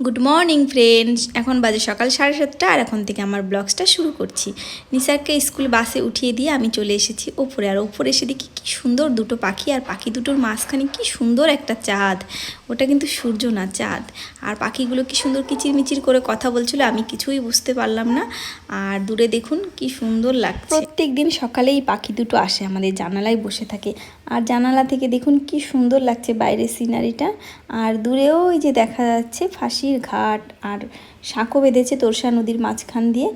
Good morning friends এখন বাজে সকাল সাড়ে সাতটা আর এখন থেকে আমার ব্লগসটা শুরু করছি। নিসারকে স্কুল বাসে উঠিয়ে দিয়ে আমি চলে এসেছি ওপরে। আর ওপরে এসে দেখি কি সুন্দর দুটো পাখি আর পাখি দুটোর মাঝখানে কি সুন্দর একটা চাঁদ। ওটা কিন্তু সূর্য না, চাঁদ। আর পাখিগুলো কি সুন্দর কিচিরমিচির করে কথা বলছিল, আমি কিছুই বুঝতে পারলাম না। আর দূরে দেখুন কি সুন্দর লাগছে। প্রত্যেক দিন সকালেই পাখি দুটো আসে, আমাদের জানালায় বসে থাকে। আর জানালা থেকে দেখুন কি সুন্দর লাগছে বাইরের সিনারিটা। আর দূরেও ওই যে দেখা যাচ্ছে ফাঁসির ঘাট আর সাঁকো বেঁধেছে তোরসা নদীর মাঝখান দিয়ে।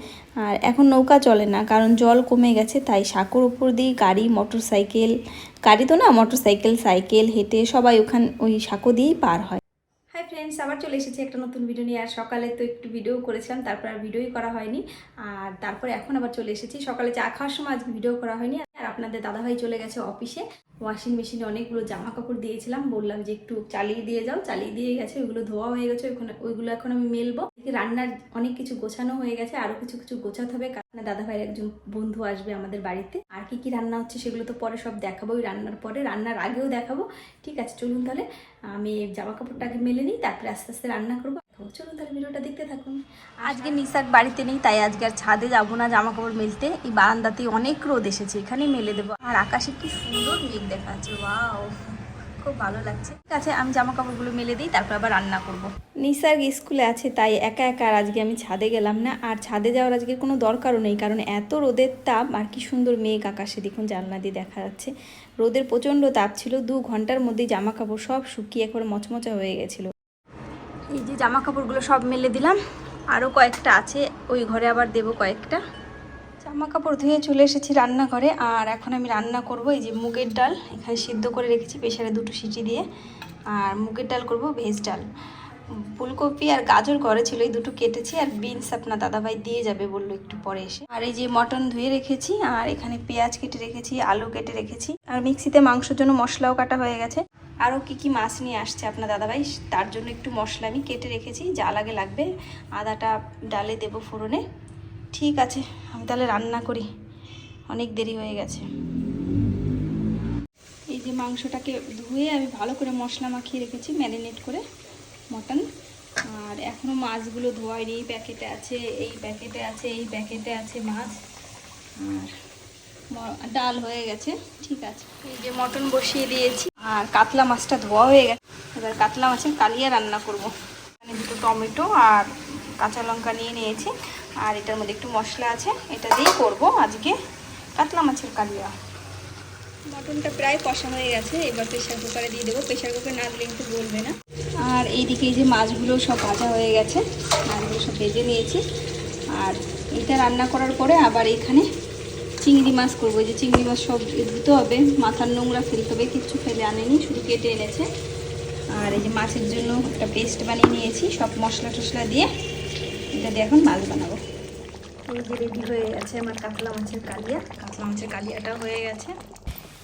আর এখন নৌকা চলে না, কারণ জল কমে গেছে, তাই সাঁকোর উপর দিয়ে গাড়ি মোটর সাইকেল গাড়ি তো না মোটর সাইকেল সাইকেল, হেঁটে সবাই ওখান, ওই সাঁকো দিয়েই পার হয়। হাই ফ্রেন্ডস, আবার চলে এসেছি একটা নতুন ভিডিও নিয়ে। আর সকালে তো একটু ভিডিও করেছিলাম, তারপর আর ভিডিওই করা হয়নি। আর তারপরে এখন আবার চলে এসেছি। সকালে চা খাওয়ার সময় আজকে ভিডিও করা হয়নি। আর আপনাদের দাদাভাই চলে গেছে অফিসে। ওয়াশিং মেশিনে অনেকগুলো জামা কাপড় দিয়েছিলাম। বললাম যে একটু চালিয়ে দিয়ে যাও। চালিয়ে দিয়ে গেছে, ওইগুলো ধোয়া হয়ে গেছে। ওইখানে ওইগুলো এখন আমি মেলবো। রান্নার অনেক কিছু গোছানো হয়ে গেছে। আরও কিছু কিছু গোছাতে হবে। কারণ দাদা ভাইয়ের একজন বন্ধু আসবে আমাদের বাড়িতে। আর কি কি রান্না হচ্ছে সেগুলো তো পরে সব দেখাবো। ওই রান্নার পরে রান্নার আগেও দেখাবো। ঠিক আছে, চলুন তাহলে। আমি জামা কাপড়টা আগে মেলে নিই, তারপরে আস্তে আস্তে রান্না করব। চলুন তাহলে ভিডিওটা দেখতে থাকুন। আজকে নিসাক বাড়িতে নেই তাই আজকে আর ছাদে যাব না জামা কাপড় মেলতে। এই বারান্দাতে অনেক রোদ এসেছে এখানেই মেলে দেবো। আর আকাশে কি সুন্দর মেঘ দেখা যাচ্ছে ওয়াও খুব ভালো লাগছে। ঠিক আছে আমি জামা কাপড়গুলো মেলে দিই তারপর আবার রান্না করব। নিসার্গ স্কুলে আছে তাই একা একা আর আজকে আমি ছাদে গেলাম না। আর ছাদে যাওয়ার আজকে কোনো দরকারও নেই কারণ এত রোদের তাপ আর কি সুন্দর মেঘ আকাশে দেখুন জানলা দিয়ে দেখা যাচ্ছে। রোদের প্রচণ্ড তাপ ছিল দু ঘণ্টার মধ্যেই জামা কাপড় সব শুকিয়ে একবার মচমচা হয়ে গেছিল। এই যে জামা কাপড়গুলো সব মেলে দিলাম। আরও কয়েকটা আছে, ওই ঘরে আবার দেব কয়েকটা। জামা কাপড় ধুয়ে চলে এসেছি রান্নাঘরে, আর এখন আমি রান্না করব এই যে মুগের ডাল। এখানে সিদ্ধ করে রেখেছি প্রেশারে দুটো সিটি দিয়ে, আর মুগের ডাল করব ভেজ ডাল। ফুলকপি আর গাজর ঘরে ছিল, এই দুটো কেটেছি আর বিনস আপনার দাদাভাই দিয়ে যাবে বলল একটু পরে এসে। আর এই যে মটন ধুয়ে রেখেছি আর এখানে পেঁয়াজ কেটে রেখেছি, আলু কেটে রেখেছি। আর মিক্সিতে মাংসের জন্য মশলাও কাটা হয়ে গেছে। আরও কি কি মাছ নিয়ে আসছে আপনার দাদাভাই, তার জন্য একটু মশলা আমি কেটে রেখেছি, যা লাগে লাগবে। আদাটা ডালে দেবো ফোড়নে। ঠিক আছে, আমি তাহলে রান্না করি। অনেক দেরি হয়ে গেছে। এই যে মাংসটাকে ধুয়ে আমি ভালো করে মশলা মাখিয়ে রেখেছি, ম্যারিনেট করে। মটন আর এখনও মাছগুলো ধোয়াইনি, এই প্যাকেটে আছে, এই প্যাকেটে আছে, এই প্যাকেটে আছে মাছ। আর ডাল হয়ে গেছে, ঠিক আছে। এই যে মটন বসিয়ে দিয়েছি। আর কাতলা মাছটা ধোয়া হয়ে গেছে। এবার কাতলা মাছের কালিয়া রান্না করব। এখানে দুটো টমেটো আর কাঁচা লঙ্কা নিয়ে নিয়েছি। আর এটার মধ্যে একটু মশলা আছে, এটা দিয়েই করব আজকে কাতলা মাছের কালিয়া। মটনটা প্রায় কষা হয়ে গেছে, এবার প্রেশার কুকারে দিয়ে দেবো। প্রেশার কুকার না দিলে কিন্তু বলবে না। আর এইদিকে এই যে মাছগুলো সব ভাজা হয়ে গেছে মাছগুলো সব ভেজে নিয়েছি। আর এটা রান্না করার পরে আবার এখানে চিংড়ি মাছ করব। যে চিংড়ি মাছ সব ধুতে হবে মাথার নোংরা ফেলতে হবে কিচ্ছু ফেলে আনেনি শুধু কেটে এনেছে। আর এই যে মাছের জন্য একটা পেস্ট বানিয়ে নিয়েছি সব মশলা টশলা দিয়ে এটা দিয়ে এখন মাছ বানাবো। এই যে রেডি হয়ে গেছে আমার কাতলা মাছের কালিয়া। কাতলা মাছের কালিয়াটা হয়ে গেছে।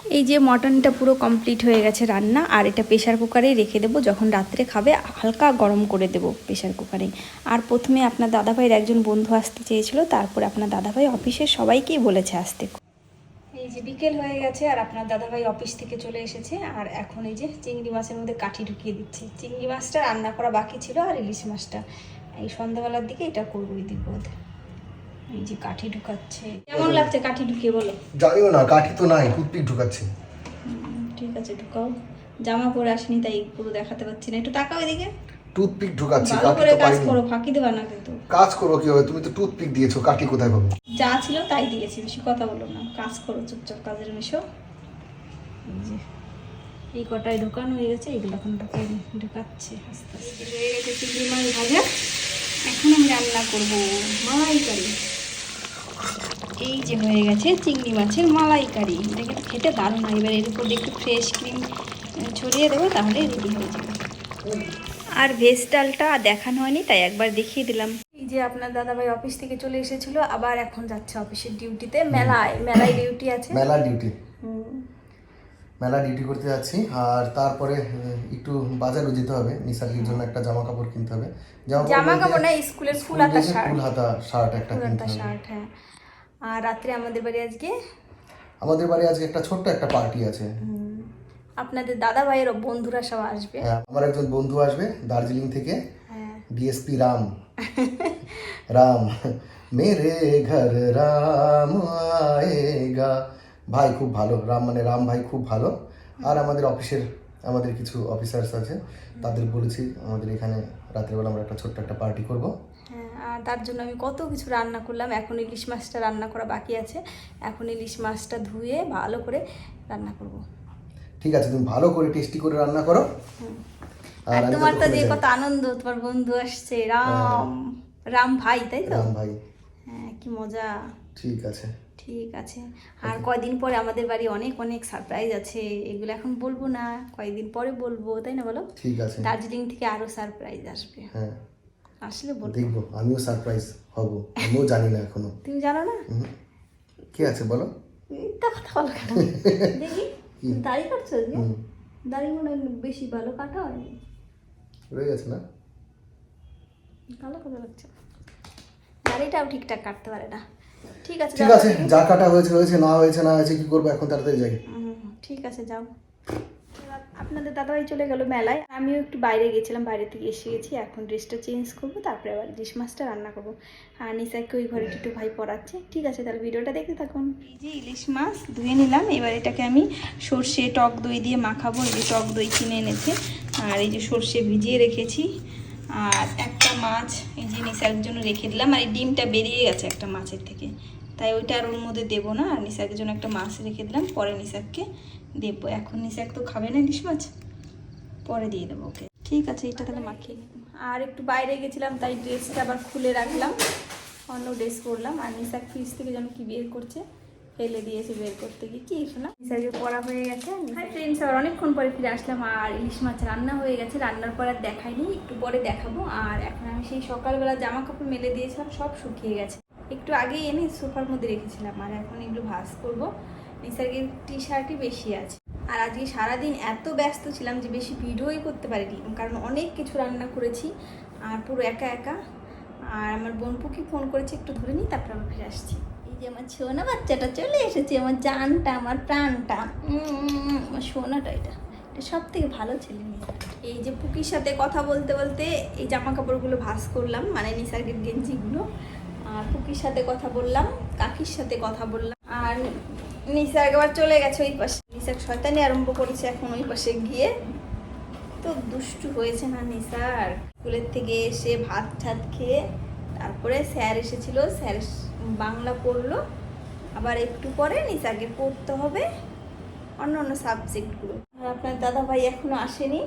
এই যে মটনটা পুরো কমপ্লিট হয়ে গেছে রান্না, আর এটা প্রেশার কুকারেই রেখে দেবো। যখন রাত্রে খাবে, হালকা গরম করে দেবো প্রেশার কুকারে আর প্রথমে আপনার দাদাভাইয়ের একজন বন্ধু আসতে চেয়েছিল, তারপরে আপনার দাদাভাই অফিসের সবাইকেই বলেছে আসতে। এই যে বিকেল হয়ে গেছে, আর আপনার দাদাভাই অফিস থেকে চলে এসেছে, আর এখন এই যে চিংড়ি মাছের মধ্যে কাঠি ঢুকিয়ে দিচ্ছে। চিংড়ি মাছটা রান্না করা বাকি ছিল, আর ইলিশ মাছটা। এই সন্ধ্যাবেলার দিকে এটা করবোই দিব এই যে কাঠি ঢুকাচ্ছে। কেমন লাগছে কাঠি ঢুকিয়ে বলো? জানিও না কাঠি তো নাই টুথপিক ঢুকাচ্ছি। ঠিক আছে ঢুকাও। জামা পরে আসেনি তাই পুরো দেখাতে পাচ্ছি না। একটু তাকাও এদিকে। টুথপিক ঢুকাচ্ছি ভালো কাঠি করে তো কাজ করো ফাঁকি দেবা না কিন্তু। কাজ করো কি হবে তুমি তো টুথপিক দিয়েছ কাঠি কোথায় পাবো? যা ছিল তাই দিয়েছি বেশি কথা বলো না। কাজ করো চুপচাপ কাজের মেশো। এই যে এই কটায় ঢোকানো হয়ে গেছে এগুলো এখন ঢুকাই ঢুকাচ্ছে আস্তে আস্তে। হয়ে গেছে চিংড়ি মাছ ভাজা এখন আমি রান্না করব মালাইকারি এই যে হয়ে গেছে চিংড়ি মাছের মালাইকারি। এটা কিন্তু খেতে দারুণ হয়। এবার এর উপর একটু ফ্রেশ ক্রিম ছড়িয়ে দেবো তাহলে রেডি হয়ে যাবে। আর ভেজ ডালটা দেখানো হয়নি তাই একবার দেখিয়ে দিলাম। এই যে আপনার দাদাভাই অফিস থেকে চলে এসেছিল আবার এখন যাচ্ছে অফিসের ডিউটিতে মেলায় মেলায় ডিউটি আছে। মেলা ডিউটি মেলা ডিউটি করতে যাচ্ছি। আর তারপরে একটু বাজারও যেতে হবে। নিসার্গির জন্য একটা জামা কাপড় কিনতে হবে। জামা কাপড় না স্কুলের ফুল স্কুল হাতা শার্ট। ফুল হাতা শার্ট একটা কিনতে হবে। শার্ট হ্যাঁ। আর রাত্রে আমাদের বাড়ি আজকে? আমাদের বাড়ি আজকে একটা ছোট্ট একটা পার্টি আছে। আপনাদের দাদা ভাইয়ের বন্ধুরা সব আসবে। হ্যাঁ, আমার একজন বন্ধু আসবে দার্জিলিং থেকে। হ্যাঁ। ডিএসপি রাম। রাম মেরে ঘর রাম আয়েগা। ভাই খুব ভালো রাম মানে রাম ভাই খুব ভালো। আর আমাদের অফিসের আমাদের কিছু অফিসার্স আছে তাদের বলেছি আমাদের এখানে রাত্রেবেলা আমরা একটা ছোট্ট একটা পার্টি করব। হ্যাঁ আর তার জন্য আমি কত কিছু রান্না করলাম। এখন ইলিশ মাছটা রান্না করা বাকি আছে। এখন ইলিশ মাছটা ধুয়ে ভালো করে রান্না করব। ঠিক আছে তুমি ভালো করে টেস্টি করে রান্না করো। আর তোমার তো যে কত আনন্দ তোমার বন্ধু আসছে রাম রাম ভাই তাই তো? রাম ভাই। হ্যাঁ কি মজা। ঠিক আছে। ঠিক আছে। আর কয়দিন পরে আমাদের বাড়ি অনেক অনেক সারপ্রাইজ আছে। এগুলো এখন বলব না কয়েকদিন পরে বলব তাই না বলো? ঠিক আছে। দার্জিলিং থেকে আরও সারপ্রাইজ আসবে। হ্যাঁ। আসলে বলব। দেখব আমিও সারপ্রাইজ হব আমিও জানি না এখনও। তুমি জানো না? কি আছে বলো? মিথ্যা কথা বলো কেন? দেখি দাড়ি কাটছো দাড়ি মনে হয় বেশি ভালো কাটা হয়নি রয়ে গেছে না? ভালো কথা লাগছে দাড়িটাও ঠিকঠাক কাটতে পারে না। ঠিক আছে ঠিক আছে যা কাটা হয়েছে হয়েছে না হয়েছে না হয়েছে কি করব এখন তাড়াতাড়ি যাই। ঠিক আছে যাও। আপনাদের দাদাভাই চলে গেল মেলায়। আমিও একটু বাইরে গেছিলাম, বাইরে থেকে এসে গেছি। এখন ড্রেসটা চেঞ্জ করব, তারপরে আবার ইলিশ মাছটা রান্না করব। আর নিসাকে ওই ঘরে টিটু ভাই পড়াচ্ছে। ঠিক আছে, তাহলে ভিডিওটা দেখতে থাকুন। এই যে ইলিশ মাছ ধুয়ে নিলাম। এবার এটাকে আমি সর্ষে টক দই দিয়ে মাখাবো। এই যে টক দই কিনে এনেছে। আর এই যে সর্ষে ভিজিয়ে রেখেছি। আর একটা মাছ এই যে নিসার জন্য রেখে দিলাম। আর এই ডিমটা বেরিয়ে গেছে একটা মাছের থেকে। তাই ওইটা আর ওর মধ্যে দেবো না। আর নিসাকের জন্য একটা মাছ রেখে দিলাম পরে নিসাককে দেবো। এখন নিসাক তো খাবে না ইলিশ মাছ পরে দিয়ে দেবো ওকে। ঠিক আছে এটা তাহলে মাখিয়ে আর একটু বাইরে গেছিলাম তাই ড্রেসটা আবার খুলে রাখলাম অন্য ড্রেস করলাম আর নিসাক ফ্রিজ থেকে যেন কি বের করছে ফেলে দিয়েছে বের করতে গিয়ে। কি শোনা? নিসাকে পড়া হয়ে গেছে হাই ফ্রেন্ডস আবার অনেকক্ষণ পরে ফিরে আসলাম। আর ইলিশ মাছ রান্না হয়ে গেছে রান্নার পর আর দেখাইনি একটু পরে দেখাবো। আর এখন আমি সেই সকালবেলা জামা কাপড় মেলে দিয়েছিলাম সব শুকিয়ে গেছে। একটু আগেই এনে সোফার মধ্যে রেখেছিলাম আর এখন এগুলো ভাজ করব। নিসার্গের টি শার্টই বেশি আছে। আর আজকে সারাদিন এত ব্যস্ত ছিলাম যে বেশি ভিডিওই করতে পারিনি কারণ অনেক কিছু রান্না করেছি আর পুরো একা একা। আর আমার বোনপুকে ফোন করেছে একটু ধরে নিই তারপর আমি ফিরে আসছি। এই যে আমার ছোনা বাচ্চাটা চলে এসেছে আমার জানটা আমার প্রাণটা। আমার সোনাটা এটা। এটা সব থেকে ভালো ছেলে নিসার এই যে পুকির সাথে কথা বলতে বলতে এই জামা কাপড়গুলো ভাঁজ করলাম মানে নিসার্গের গেঞ্জিগুলো। আর পুকির সাথে কথা বললাম, কাকির সাথে কথা বললাম। আর নিসার্গ আবার চলে গেছে ওই পাশে। নিসার্গ শয়তানি আরম্ভ করেছে এখন ওই পাশে গিয়ে। তো দুষ্টু হয়েছে না নিসার স্কুলের থেকে এসে ভাত ঠাত খেয়ে তারপরে স্যার এসেছিল। স্যার বাংলা পড়ল। আবার একটু পরে নিসাকে পড়তে হবে অন্য অন্য সাবজেক্টগুলো। আর আপনার দাদা ভাই এখনও আসেনি।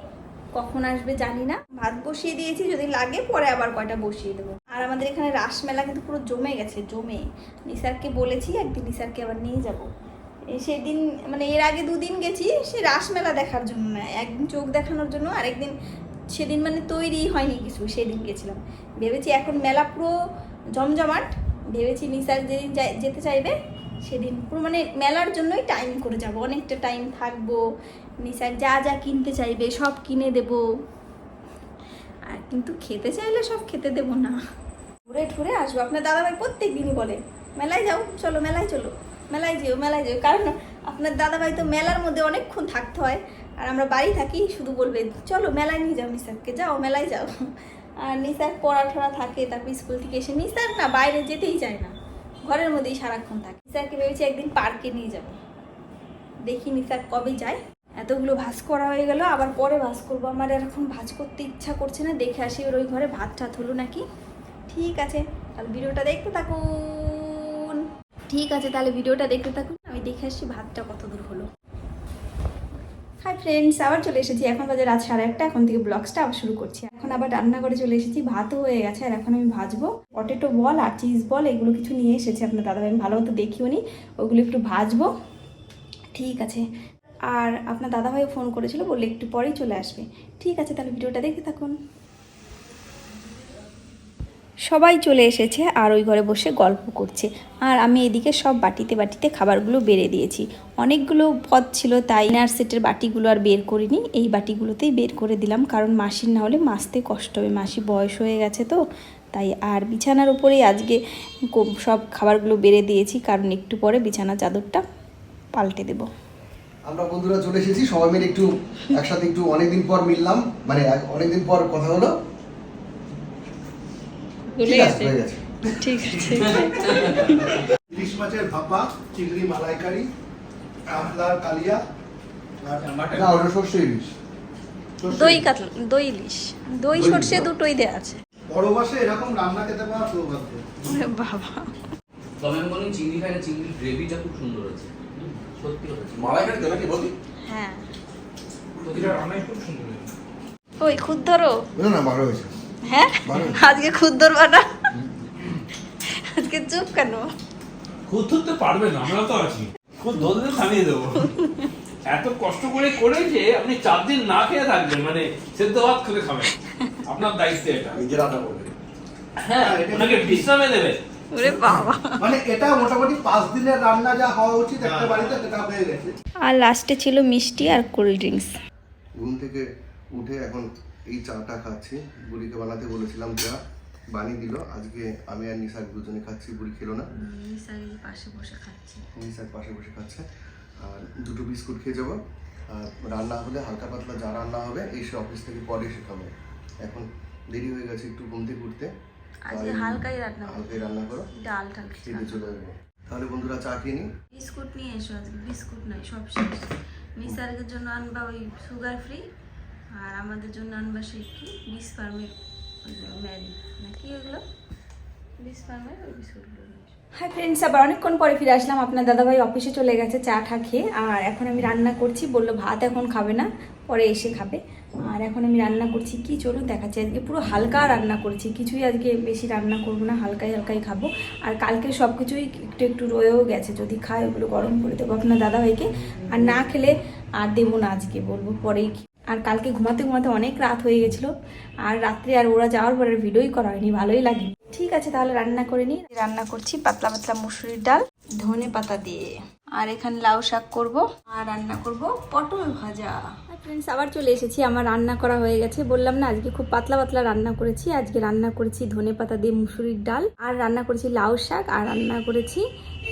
কখন আসবে জানি না। ভাত বসিয়ে দিয়েছি, যদি লাগে পরে আবার কয়টা বসিয়ে দেবো। আর আমাদের এখানে রাসমেলা কিন্তু পুরো জমে গেছে, জমে। নিসারকে বলেছি, একদিন নিসারকে আবার নিয়ে যাব। সেদিন মানে এর আগে দুদিন গেছি, সে রাসমেলা দেখার জন্য না, একদিন চোখ দেখানোর জন্য, আরেকদিন সেদিন মানে তৈরি হয়নি কিছু, সেদিন গেছিলাম। ভেবেছি এখন মেলা পুরো জমজমাট, ভেবেছি নিসার যেদিন যেতে চাইবে, সেদিন পুরো মানে মেলার জন্যই টাইম করে যাব, অনেকটা টাইম থাকব, নিসার যা যা কিনতে চাইবে সব কিনে দেব। আর কিন্তু খেতে চাইলে সব খেতে দেবো না। ঘুরে ঠুরে আসব। আপনার দাদাভাই প্রত্যেক দিনই বলে, মেলায় যাও, চলো, মেলায় চলো, মেলায় যেও মেলায় যেও। কারণ আপনার দাদাভাই তো মেলার মধ্যে অনেকক্ষণ থাকতে হয়, আর আমরা বাড়ি থাকি, শুধু বলবে, চলো, মেলায় নিয়ে যাও নিসারকে যাও, মেলায় যাও। আর নিসার পড়া ঠড়া থাকে, তারপর স্কুল থেকে এসে, নিসার না, বাইরে যেতেই চায় না, ঘরের মধ্যেই সারাক্ষণ থাকে। নিসারকে ভেবেছি একদিন পার্কে নিয়ে যাব। দেখি নিসার কবে যায়। এতগুলো ভাজ করা হয়ে গেল, আবার পরে ভাজ করব। আমার এখন ভাজ করতে ইচ্ছা করছে না, দেখে আসি ওর ওই ঘরে ভাত টাত হলো নাকি। ঠিক আছে তাহলে ভিডিওটা দেখতে থাকুন। ঠিক আছে তাহলে ভিডিওটা দেখতে থাকুন। আমি দেখে আসছি ভাতটা কত দূর হলো। হাই ফ্রেন্ডস আবার চলে এসেছি। এখন বাজে রাত সাড়ে একটা এখন থেকে ব্লগসটা আবার শুরু করছি। এখন আবার রান্না করে চলে এসেছি ভাতও হয়ে গেছে আর এখন আমি ভাজবো। পটেটো বল আর চিজ বল এগুলো কিছু নিয়ে এসেছি। আপনার দাদাভাই আমি ভালো মতো দেখিও নি। ওগুলো একটু ভাজবো। ঠিক আছে। আর আপনার দাদাভাই ফোন করেছিল বললে একটু পরেই চলে আসবে। ঠিক আছে তাহলে ভিডিওটা দেখতে থাকুন। সবাই চলে এসেছে আর ওই ঘরে বসে গল্প করছে। আর আমি এদিকে সব বাটিতে বাটিতে খাবারগুলো বেড়ে দিয়েছি। অনেকগুলো পদ ছিল, তাই নার সেটের বাটিগুলো আর বের করিনি। এই বাটিগুলোতেই বের করে দিলাম, কারণ মাসির না হলে মাসতে কষ্ট হবে। মাসি বয়স হয়ে গেছে তো, তাই আর বিছানার উপরেই আজকে সব খাবারগুলো বেড়ে দিয়েছি, কারণ একটু পরে বিছানা চাদরটা পাল্টে দেবো। আমরা বন্ধুরা চলে এসেছি, সবাই মিলে একটু একসাথে একটু অনেকদিন পর মিললাম। মানে অনেকদিন পর কথা হলো। ভুলে গেছে। ঠিক আছে। ইলিশ মাছের ভাপা চিংড়ি মালাইকারি কাতলার কালিয়া না ওটা সর্ষে ইলিশ। দই কাতলা দই ইলিশ। দই দই সর্ষে দুটোই দেওয়া আছে। বড় মাসে এরকম রান্না খেতে পাওয়া সৌভাগ্য। বাবা। তবে আমি বলুন চিংড়ি খাই না চিংড়ির গ্রেভিটা খুব সুন্দর আছে সত্যি কথা। মালাইকারি দেবে কি বলবি হ্যাঁ। প্রতিটা রান্নাই খুব সুন্দর ওই খুদ ধরো। না না ভালো হয়েছে। হ্যাঁ? আজকে খুদ ধরবা না? আজকে চুপ কেন? খুদ ধরতে পারবে না আমরা তো আছি। খুদ ধরলে থামিয়ে দেবো। এত কষ্ট করে করেছে আপনি চার দিন না খেয়ে থাকবেন মানে সেদ্ধ ভাত করে খাবেন। আপনার দায়িত্ব এটা। নিজে রান্না করবে। হ্যাঁ ওনাকে বিশ্রামে দেবে। ওরে বাবা। মানে এটা মোটামুটি পাঁচ দিনের রান্না যা হওয়া উচিত একটা বাড়িতে সেটা হয়ে গেছে। আর লাস্টে ছিল মিষ্টি আর কোল্ড ড্রিঙ্কস ঘুম থেকে উঠে এখন এই চাটা খাচ্ছি। বুড়িকে বানাতে বলেছিলাম যা বানিয়ে দিল। আজকে আমি আর নিশাক দুজনে খাচ্ছি বুড়ি খেলো না। পাশে বসে খাচ্ছি। পাশে বসে খাচ্ছে। আর দুটো বিস্কুট খেয়ে যাব। আর রান্না হলে হালকা পাতলা যা রান্না হবে এই এসে অফিস থেকে পরে এসে খাব। এখন দেরি হয়ে গেছে একটু ঘুম থেকে উঠতে। আজকে হালকাই রান্না হালকাই রান্না করো। ডাল টাল খেতে চলে যাব। তাহলে বন্ধুরা চা খেয়ে বিস্কুট নিয়ে এসো আজকে। বিস্কুট নাই সব শেষ। জন্য আনবা ওই সুগার ফ্রি আর আমাদের জন্য আনবা সেই কি? বিস ফার্মের ম্যারি না কি ওগুলো বিস ফার্মের ওই বিস্কুটগুলো ফ্রেন্ডস, আবার অনেকক্ষণ পরে ফিরে আসলাম। আপনার দাদাভাই অফিসে চলে গেছে, চা ঠা খেয়ে। আর এখন আমি রান্না করছি, বলল ভাত এখন খাবে না, পরে এসে খাবে। আর এখন আমি রান্না করছি, কি চলুন দেখাচ্ছি। আজকে পুরো হালকা রান্না করছি, কিছুই আজকে বেশি রান্না করব না, হালকাই হালকাই খাব। আর কালকে সব কিছুই একটু একটু রয়েও গেছে, যদি খায় ওগুলো গরম করে দেবো আপনার দাদাভাইকে। আর না খেলে আর দেবো না আজকে, বলব পরেই আর কালকে ঘুমাতে ঘুমাতে অনেক রাত হয়ে গেছিল। আর রাত্রে আর ওরা যাওয়ার পরে ভিডিওই করা হয়নি ভালোই লাগে। ঠিক আছে তাহলে রান্না করে নিই রান্না করছি পাতলা পাতলা মুসুরির ডাল ধনে পাতা দিয়ে। আর এখানে লাউ শাক করব আর রান্না করব পটল ভাজা। ফ্রেন্ডস আবার চলে এসেছি। আমার রান্না করা হয়ে গেছে। বললাম না আজকে খুব পাতলা পাতলা রান্না করেছি। আজকে রান্না করেছি ধনে পাতা দিয়ে মুসুরির ডাল আর রান্না করেছি লাউ শাক আর রান্না করেছি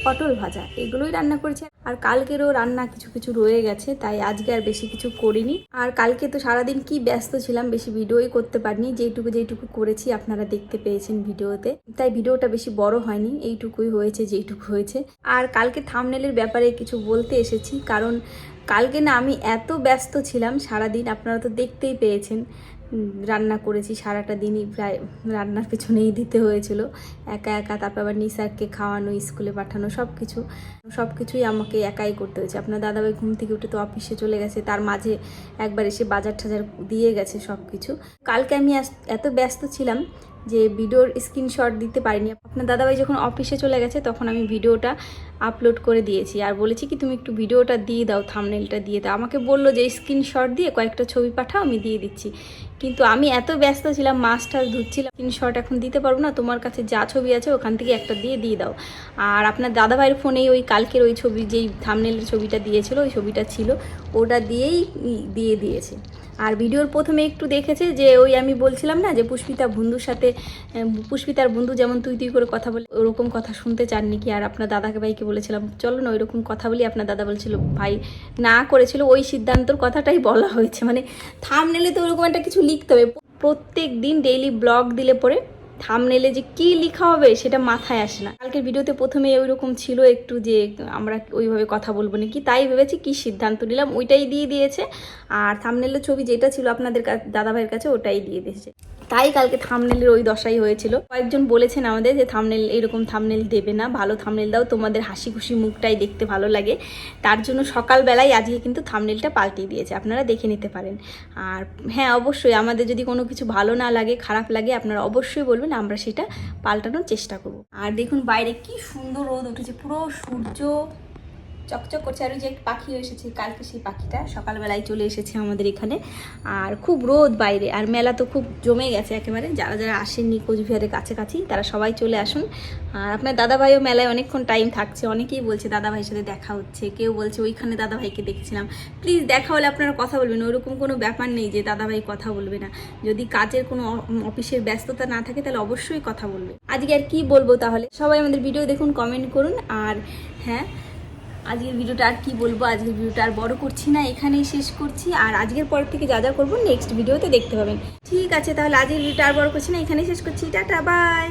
পটল ভাজা। এগুলোই রান্না করেছি। আর কালকেরও রান্না কিছু কিছু রয়ে গেছে, তাই আজকে আর বেশি কিছু করিনি। আর কালকে তো সারাদিন কি ব্যস্ত ছিলাম, বেশি ভিডিওই করতে পারিনি। যেইটুকু যেইটুকু করেছি, আপনারা দেখতে পেয়েছেন ভিডিওতে। তাই ভিডিওটা বেশি বড় হয়নি, এইটুকুই হয়েছে, যেইটুকু হয়েছে। আর কালকে থামনেলের ব্যাপারে কিছু বলতে এসেছি, কারণ কালকে না আমি এত ব্যস্ত ছিলাম সারাদিন, আপনারা তো দেখতেই পেয়েছেন রান্না করেছি, সারাটা দিনই প্রায় রান্নার পেছনেই দিতে হয়েছিল। একা একা, তারপর আবার নিসারকে খাওয়ানো, স্কুলে পাঠানো সব কিছু সব কিছুই আমাকে একাই করতে হয়েছে। আপনার দাদাভাই ঘুম থেকে উঠে তো অফিসে চলে গেছে, তার মাঝে একবার এসে বাজার টাজার দিয়ে গেছে সব কিছু কালকে আমি এত ব্যস্ত ছিলাম যে ভিডিওর স্ক্রিনশট দিতে পারিনি। আপনার দাদাভাই যখন অফিসে চলে গেছে, তখন আমি ভিডিওটা আপলোড করে দিয়েছি। আর বলেছি কি, তুমি একটু ভিডিওটা দিয়ে দাও থামনেলটা দিয়ে দাও। আমাকে বলল যে, স্ক্রিনশট দিয়ে কয়েকটা ছবি পাঠাও, আমি দিয়ে দিচ্ছি। কিন্তু আমি এত ব্যস্ত ছিলাম মাছটা ধুচ্ছিলাম, স্ক্রিনশট এখন দিতে পারব না, তোমার কাছে যা ছবি আছে ওখান থেকে একটা দিয়ে দিয়ে দাও। আর আপনার দাদাভাইয়ের ফোনেই ওই কালকের ওই ছবি, যেই থামনেলের ছবিটা দিয়েছিল, ওই ছবিটা ছিল, ওটা দিয়েই, দিয়ে দিয়েছে। আর ভিডিওর প্রথমে একটু দেখেছে যে ওই আমি বলছিলাম না যে পুষ্পিতা বন্ধুর সাথে পুষ্পিতার বন্ধু যেমন তুই তুই করে কথা বলে ওরকম কথা শুনতে চাননি কি? আর আপনার দাদাকে ভাইকে বলেছিলাম, চলো না ওইরকম কথা বলি। আপনার দাদা বলছিল, ভাই না করেছিল। ওই সিদ্ধান্তর কথাটাই বলা হয়েছে। মানে থামনেলে তো ওরকম একটা কিছু লিখতে হবে। প্রত্যেক দিন ডেইলি ব্লগ দিলে পরে থামনেলে যে কি লেখা হবে সেটা মাথায় আসে না। কালকের ভিডিওতে প্রথমে ওইরকম ছিল একটু যে আমরা ওইভাবে কথা বলব নাকি, তাই ভেবেছি কি সিদ্ধান্ত নিলাম, ওইটাই দিয়ে দিয়েছে। আর থামনেলের ছবি যেটা ছিল আপনাদের দাদাভাইয়ের কাছে ওটাই দিয়ে দিয়েছে। তাই কালকে থামনেলের ওই দশাই হয়েছিল। কয়েকজন বলেছেন আমাদের যে থামনেল এরকম থামনেল দেবে না, ভালো থামনেল দাও, তোমাদের হাসি খুশি মুখটাই দেখতে ভালো লাগে। তার জন্য সকালবেলায় আজকে কিন্তু থামনেলটা পাল্টিয়ে দিয়েছে, আপনারা দেখে নিতে পারেন। আর হ্যাঁ অবশ্যই আমাদের যদি কোনো কিছু ভালো না লাগে, খারাপ লাগে, আপনারা অবশ্যই বলবেন, আমরা সেটা পাল্টানোর চেষ্টা করব। আর দেখুন বাইরে কি সুন্দর রোদ উঠেছে, পুরো সূর্য চকচক করছে আর ওই যে পাখি এসেছে, কালকে সেই পাখিটা সকালবেলায় চলে এসেছে আমাদের এখানে। আর খুব রোদ বাইরে, আর মেলা তো খুব জমে গেছে একেবারে, যারা যারা আসেননি কোচবিহারের কাছাকাছি, তারা সবাই চলে আসুন। আর আপনার দাদাভাইও মেলায় অনেকক্ষণ টাইম থাকছে, অনেকেই বলছে দাদাভাইয়ের সাথে দেখা হচ্ছে, কেউ বলছে ওইখানে দাদাভাইকে দেখছিলাম। প্লিজ দেখা হলে আপনারা কথা বলবেন, ওরকম কোনো ব্যাপার নেই যে দাদাভাই কথা বলবে না। যদি কাজের কোনো অফিসের ব্যস্ততা না থাকে, তাহলে অবশ্যই কথা বলবে। আজকে আর কি বলব তাহলে? সবাই আমাদের ভিডিও দেখুন কমেন্ট করুন, আর হ্যাঁ আজকের ভিডিওটা আর কি বলব? আজকের ভিডিওটা আর বড় করছি না, এখানেই শেষ করছি। আর আজকের পর থেকে যা যা করব নেক্সট ভিডিওতে দেখতে পাবেন। ঠিক আছে, তাহলে আজকের ভিডিওটা আর বড় করছি না, এখানেই শেষ করছি। Tata bye